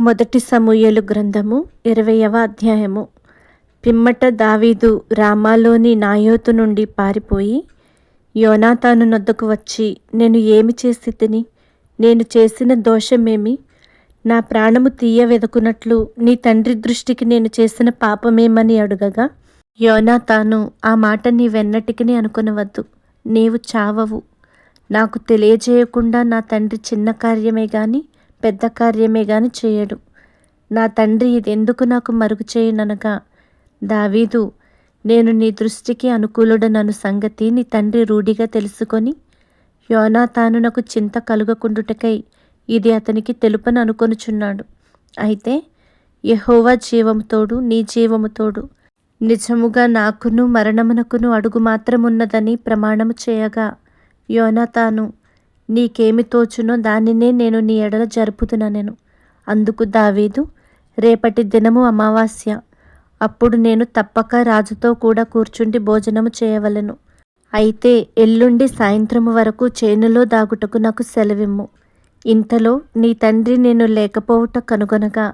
మొదటి సమూయలు గ్రంథము ఇరవయవ అధ్యాయము. పిమ్మట దావీదు రామాలోని నాయోతు నుండి పారిపోయి యోనాతాను నొద్దకు వచ్చి నేను ఏమి చేసి తిని నేను చేసిన దోషమేమి? నా ప్రాణము తీయ వెదకునట్లు నీ తండ్రి దృష్టికి నేను చేసిన పాపమేమని అడుగగా యోనాతాను ఆ మాట నీవెన్నటికి అనుకునవద్దు. నీవు చావవు. నాకు తెలియజేయకుండా నా తండ్రి చిన్న కార్యమే కానీ పెద్ద కార్యమే గాని చేయడు. నా తండ్రి ఇది ఎందుకు నాకు మరుగు చేయననగా? దావీదు నేను నీ దృష్టికి అనుకూలుడనను సంగతి నీ తండ్రి రూఢిగా తెలుసుకొని యోనాతాను నాకు చింత కలుగకుండుటకై ఇది అతనికి తెలుపని అనుకొనుచున్నాడు. అయితే యహోవా జీవముతోడు నీ జీవముతోడు నిజముగా నాకును మరణమునకును అడుగు మాత్రమున్నదని ప్రమాణము చేయగా యోనాతాను నీకేమి తోచునో దానినే నేను నీ ఎడల జరుపుతుననెను అందుకు దావీదు రేపటి దినము అమావాస్య. అప్పుడు నేను తప్పక రాజుతో కూడా కూర్చుండి భోజనము చేయవలను. అయితే ఎల్లుండి సాయంత్రము వరకు చేనులో దాగుటకు నాకు సెలవిమ్ము. ఇంతలో నీ తండ్రి నేను లేకపోవుట కనుగొనగా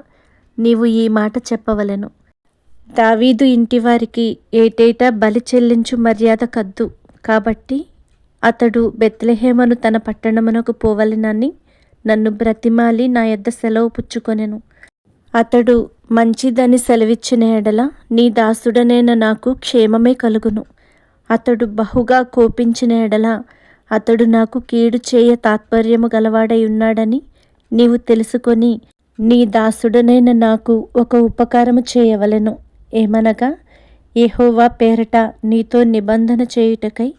నీవు ఈ మాట చెప్పవలెను. దావీదు ఇంటివారికి ఏటేటా బలి చెల్లించు మర్యాద కద్దు. కాబట్టి అతడు బెత్లెహేమను తన పట్టణమునకు పోవలెనని నన్ను బ్రతిమాలి నా యొద్ద సెలవు పుచ్చుకొనెను. అతడు మంచిదని సెలవిచ్చిన ఎడల నీ దాసుడనైన నాకు క్షేమమే కలుగును. అతడు బహుగా కోపించిన ఎడల అతడు నాకు కీడు చేయ తాత్పర్యము గలవాడై ఉన్నాడని నీవు తెలుసుకొని నీ దాసుడనైన నాకు ఒక ఉపకారము చేయవలెను. ఏమనగా ఏహోవా పేరట నీతో నిబంధన చేయుటకై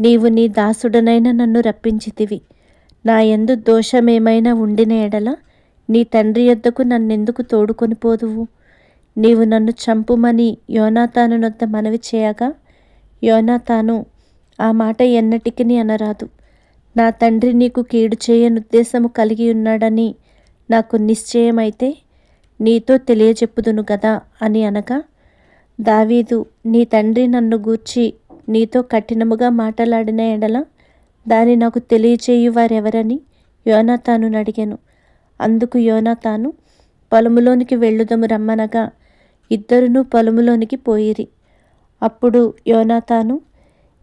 నీవు నీ దాసుడనైన నన్ను రప్పించితివి. నా ఎందు దోషమేమైనా ఉండిన ఎడల నీ తండ్రి యొద్దకు నన్నెందుకు తోడుకొని పోదువు? నీవు నన్ను చంపుమని యోనాతాను నొద్ద మనవి చేయగా యోనాతాను ఆ మాట ఎన్నటికి అనరాదు. నా తండ్రి నీకు కీడు చేయనుద్దేశము కలిగి ఉన్నాడని నాకు నిశ్చయమైతే నీతో తెలియజెప్పుదును కదా అని అనగా దావీదు నీ తండ్రి నన్ను గూర్చి నీతో కఠినముగా మాట్లాడిన ఎడల దాని నాకు తెలియచేయు వారెవరని యోనాతాను అడిగాను. అందుకు యోనాతాను పొలములోనికి వెళ్ళుదము రమ్మనగా ఇద్దరును పొలములోనికి పోయిరి. అప్పుడు యోనాతాను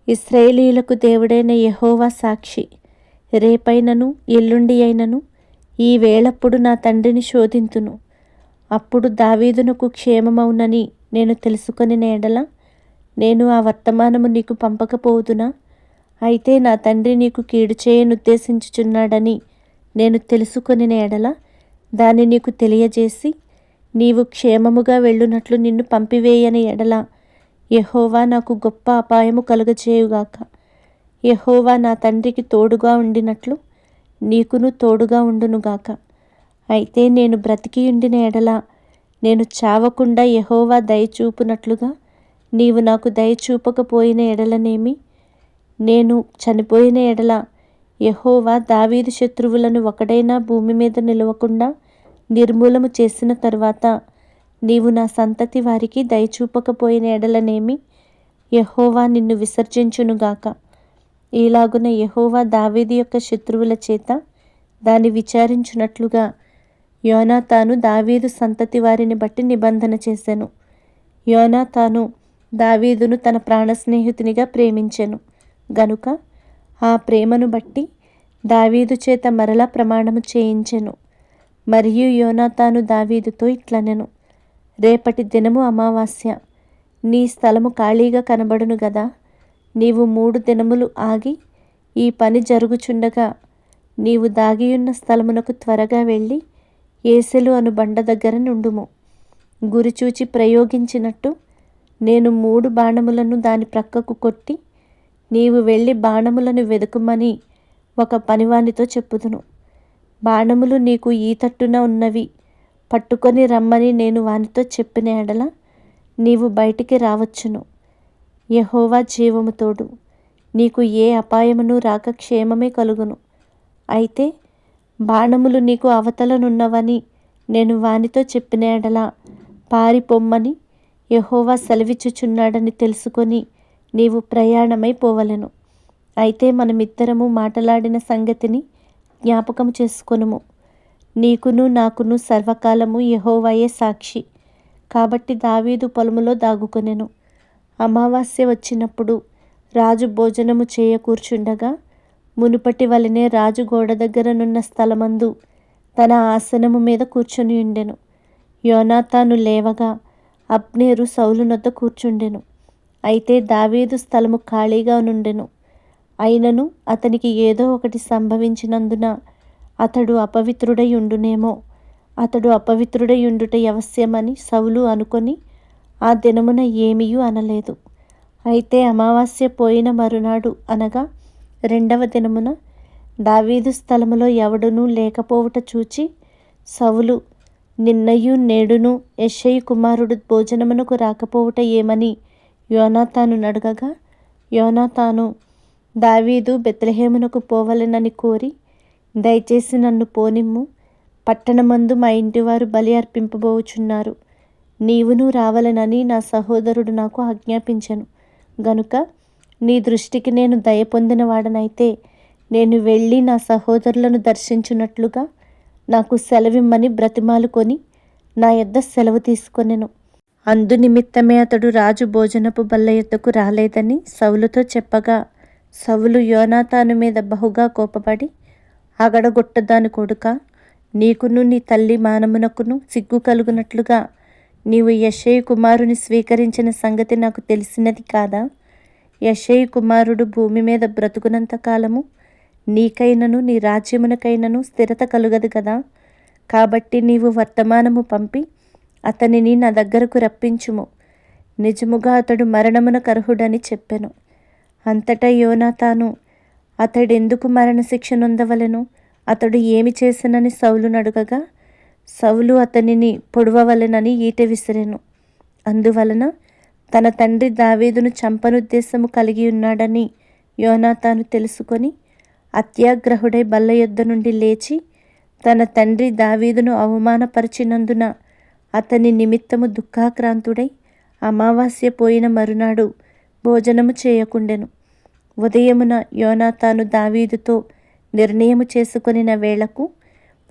ఇస్రాయేలీలకు దేవుడైన యహోవా సాక్షి రేపైనను ఎల్లుండి అయినను ఈ వేళప్పుడు నా తండ్రిని శోధింతును. అప్పుడు దావీదునకు క్షేమమవునని నేను తెలుసుకొని నేడలా నేను ఆ వర్తమానము నీకు పంపకపోదునా అయితే నా తండ్రి నీకు కీడు చేయనుద్దేశించుచున్నాడని నేను తెలుసుకొని ఎడల దాన్ని నీకు తెలియజేసి నీవు క్షేమముగా వెళ్ళునట్లు నిన్ను పంపివేయని ఎడల యహోవా నాకు గొప్ప అపాయము కలుగచేయుగాక యహోవా నా తండ్రికి తోడుగా ఉండినట్లు నీకును తోడుగా ఉండునుగాక. అయితే నేను బ్రతికి ఉండిన ఎడల నేను చావకుండా యహోవా దయచూపునట్లుగా నీవు నాకు దయచూపకపోయిన ఎడలనేమి? నేను చనిపోయిన ఎడల యహోవా దావీదు శత్రువులను ఒకడైనా భూమి మీద నిలవకుండా నిర్మూలము చేసిన తర్వాత నీవు నా సంతతి వారికి దయచూపకపోయిన ఎడలనేమి? యహోవా నిన్ను విసర్జించునుగాక ఈలాగున యహోవా దావీది యొక్క శత్రువుల చేత దాన్ని విచారించున్నట్లుగా యోనా తాను దావీదు సంతతి వారిని బట్టి నిబంధన చేశాను యోనా తాను దావీదును తన ప్రాణ స్నేహితునిగా ప్రేమించెను. గనుక ఆ ప్రేమను బట్టి దావీదు చేత మరలా ప్రమాణము చేయించెను. మరియు యోనాతాను దావీదుతో ఇట్లనెను. రేపటి దినము అమావాస్య. నీ స్థలము ఖాళీగా కనబడును గదా. నీవు మూడు దినములు ఆగి ఈ పని జరుగుచుండగా నీవు దాగియున్న స్థలమునకు త్వరగా వెళ్ళి ఏసెలు అను బండ దగ్గర నుండుము. గురిచూచి ప్రయోగించినట్టు నేను మూడు బాణములను దాని ప్రక్కకు కొట్టి నీవు వెళ్ళి బాణములను వెదుకుమని ఒక పనివానితో చెప్పుదును. బాణములు నీకు ఈ తట్టున ఉన్నవి. పట్టుకొని రమ్మని నేను వానితో చెప్పిన ఎడల నీవు బయటికి రావచ్చును. యహోవా జీవముతోడు నీకు ఏ అపాయమును రాక క్షేమమే కలుగును. అయితే బాణములు నీకు అవతలనున్నవని నేను వానితో చెప్పిన ఎడల పారిపొమ్మని యహోవా సెలవిచ్చుచున్నాడని తెలుసుకొని నీవు ప్రయాణమైపోవలను అయితే మనమిద్దరము మాటలాడిన సంగతిని జ్ఞాపకం చేసుకొనుము. నీకును నాకును సర్వకాలము యహోవాయే సాక్షి. కాబట్టి దావీదు పొలములో దాగుకొనెను. అమావాస్య వచ్చినప్పుడు రాజు భోజనము చేయకూర్చుండగా మునుపటి వలనే రాజు గోడ దగ్గరనున్న స్థలమందు తన ఆసనము మీద కూర్చొని ఉండెను. యోనాతాను లేవగా అబ్నేరు సౌలునొద్ద కూర్చుండెను. అయితే దావీదు స్థలము ఖాళీగా నుండెను. అయినను అతనికి ఏదో ఒకటి సంభవించినందున అతడు అపవిత్రుడై ఉండునేమో అతడు అపవిత్రుడై ఉండుట అవశ్యమని సౌలు అనుకొని ఆ దినమున ఏమీయూ అనలేదు. అయితే అమావాస్య పోయిన మరునాడు అనగా రెండవ దినమున దావీదు స్థలములో ఎవడునూ లేకపోవుట చూచి సవులు నిన్నయు నేడును యెషయి కుమారుడు భోజనమునకు రాకపోవుట ఏమని యోనాతాను నడగగా? యోనాతాను దావీదు బెత్లహేమునకు పోవలెనని కోరి దయచేసి నన్ను పోనిమ్ము. పట్టణమందు మా ఇంటివారు బలి అర్పింపబోచున్నారు. నీవును రావలెనని నా సహోదరుడు నాకు ఆజ్ఞాపించను. గనుక నీ దృష్టికి నేను దయ పొందిన వాడనైతే నేను వెళ్ళి నా సహోదరులను దర్శించున్నట్లుగా నాకు సెలవిమ్మని బ్రతిమాలుకొని నా యొద్ద సెలవు తీసుకొనెను. అందు నిమిత్తమే అతడు రాజు భోజనపు బల్ల ఎద్దకు రాలేదని సౌలుతో చెప్పగా సవులు యోనాతాను మీద బహుగా కోపపడి అగడగొట్టదాని కొడుక నీకును నీ తల్లి మానమునకును సిగ్గు కలుగునట్లుగా నీవు యశయ్య కుమారుని స్వీకరించిన సంగతి నాకు తెలిసినది కాదా? యశయ్య కుమారుడు భూమి మీద బ్రతుకునంత కాలము నీకైనను నీ రాజ్యమునకైనను స్థిరత కలుగదు కదా. కాబట్టి నీవు వర్తమానము పంపి అతనిని నా దగ్గరకు రప్పించుము. నిజముగా అతడు మరణమునకు అర్హుడని చెప్పెను. అంతటా యోనాతాను అతడెందుకు మరణశిక్ష నొందవలెను? అతడు ఏమి చేసినని సౌలును అడుగగా సౌలు అతనిని పొడవవలెనని ఈట విసిరెను. అందువలన తన తండ్రి దావీదును చంపనుద్దేశము కలిగి ఉన్నాడని యోనాతాను తెలుసుకొని అత్యాగ్రహుడై బల్ల యొద్ద నుండి లేచి తన తండ్రి దావీదును అవమానపరిచినందున అతని నిమిత్తము దుఃఖాక్రాంతుడై అమావాస్య పోయిన మరునాడు భోజనము చేయకుండెను. ఉదయమున యోనాతాను దావీదుతో నిర్ణయము చేసుకొనిన వేళకు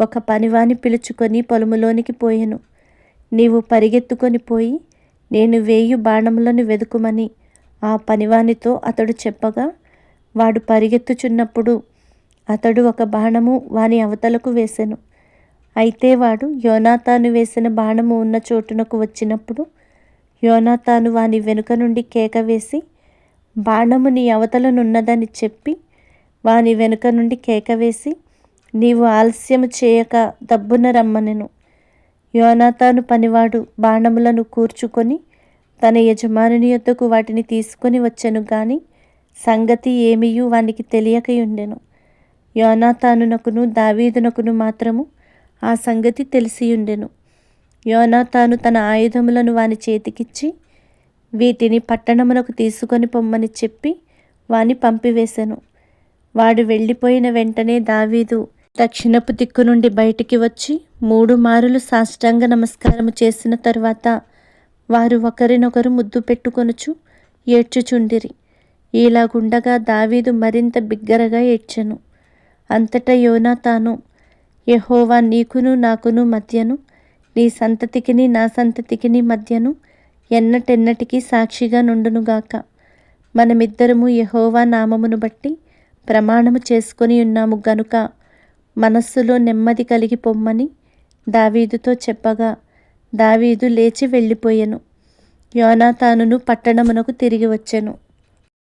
ఒక పనివాని పిలుచుకొని పొలములోనికి పోయెను. నీవు పరిగెత్తుకొని పోయి నేను వేయు బాణములను వెదుకుమని ఆ పనివానితో అతడు చెప్పగా వాడు పరిగెత్తుచున్నప్పుడు అతడు ఒక బాణము వాని అవతలకు వేసెను. అయితే వాడు యోనాతాను వేసిన బాణము ఉన్న చోటునకు వచ్చినప్పుడు యోనాతాను వాని వెనుక నుండి కేక వేసి బాణము నీ అవతలనున్నదని చెప్పి వాని వెనుక నుండి కేక వేసి నీవు ఆలస్యము చేయక దబ్బున రమ్మనెను యోనాతాను పనివాడు బాణములను కూర్చుకొని తన యజమానుని యొద్దకు వాటిని తీసుకొని వచ్చెను గాని సంగతి ఏమీయూ వానికి తెలియకయుండెను. యోనాతానునకును దావీదునకును మాత్రము ఆ సంగతి తెలిసియుండెను. యోనాతాను తన ఆయుధములను వాని చేతికిచ్చి వీటిని పట్టణమునకు తీసుకొని పొమ్మని చెప్పి వాని పంపివేశాను వాడు వెళ్ళిపోయిన వెంటనే దావీదు దక్షిణపు దిక్కు నుండి బయటికి వచ్చి మూడు మారులు సాష్టాంగ నమస్కారము చేసిన తరువాత వారు ఒకరినొకరు ముద్దు పెట్టుకొనుచు ఏడ్చుచుండిరి. ఇలాగుండగా దావీదు మరింత బిగ్గరగా ఏడ్చెను. అంతటా యోనాతాను యహోవా నీకును నాకును మధ్యను నీ సంతతికిని నా సంతతికిని మధ్యను ఎన్నటెన్నటికీ సాక్షిగా నుండునుగాక మనమిద్దరము యహోవా నామమును బట్టి ప్రమాణము చేసుకొని ఉన్నాము గనుక మనస్సులో నెమ్మది కలిగి పొమ్మని దావీదుతో చెప్పగా దావీదు లేచి వెళ్ళిపోయెను. యోనాతానును పట్టణమునకు తిరిగి వచ్చెను.